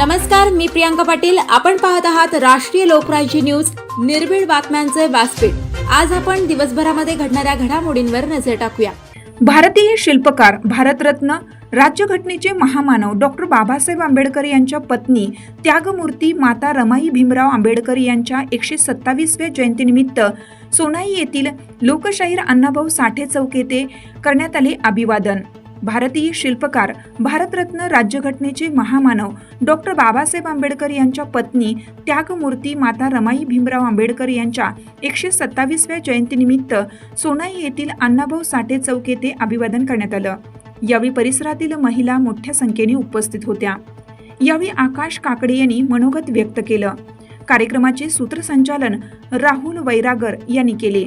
नमस्कार मी प्रियांका पाटील. आपण पाहत आहात राष्ट्रीय लोकराज्य न्यूज. निर्भीड बातम्यांचे व्यासपीठ. आज आपण दिवसभरामध्ये घडणाऱ्या घडामोडींवर नजर टाकूया. भारतीय शिल्पकार भारतरत्न राज्यघटनेचे महामानव डॉक्टर बाबासाहेब आंबेडकर यांच्या पत्नी त्यागमूर्ती माता रमाई भीमराव आंबेडकर यांच्या एकशे सत्तावीसव्या जयंतीनिमित्त सोनाई येथील लोकशाहीर अण्णाभाऊ साठे चौक येथे करण्यात आले अभिवादन. भारतीय शिल्पकार भारतरत्न राज्यघटनेचे महामानव डॉक्टर बाबासाहेब आंबेडकर यांच्या पत्नी त्यागमूर्ती माता रमाई भीमराव आंबेडकर यांच्या एकशे सत्तावीसव्या जयंतीनिमित्त सोनाई येथील अण्णाभाऊ साठे चौक येथे अभिवादन करण्यात आलं. यावेळी परिसरातील महिला मोठ्या संख्येने उपस्थित होत्या. यावेळी आकाश काकडे यांनी मनोगत व्यक्त केलं. कार्यक्रमाचे सूत्रसंचालन राहुल वैरागर यांनी केले.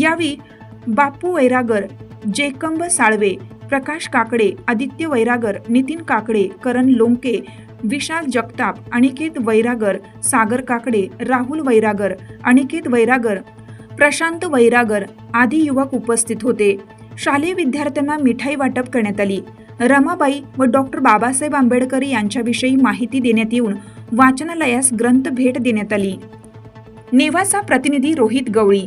यावेळी बापू वैरागर जेकंब साळवे प्रकाश काकडे आदित्य वैरागर नितीन काकडे करण लोंके विशाल जगताप अनिकेत वैरागर सागर काकडे राहुल वैरागर अनिकेत वैरागर प्रशांत वैरागर आदी युवक उपस्थित होते. शालेय विद्यार्थ्यांना मिठाई वाटप करण्यात आली. रमाबाई व डॉक्टर बाबासाहेब आंबेडकर यांच्याविषयी माहिती देण्यात येऊन वाचनालयास ग्रंथ भेट देण्यात आली. नेवासा प्रतिनिधी रोहित गवळी.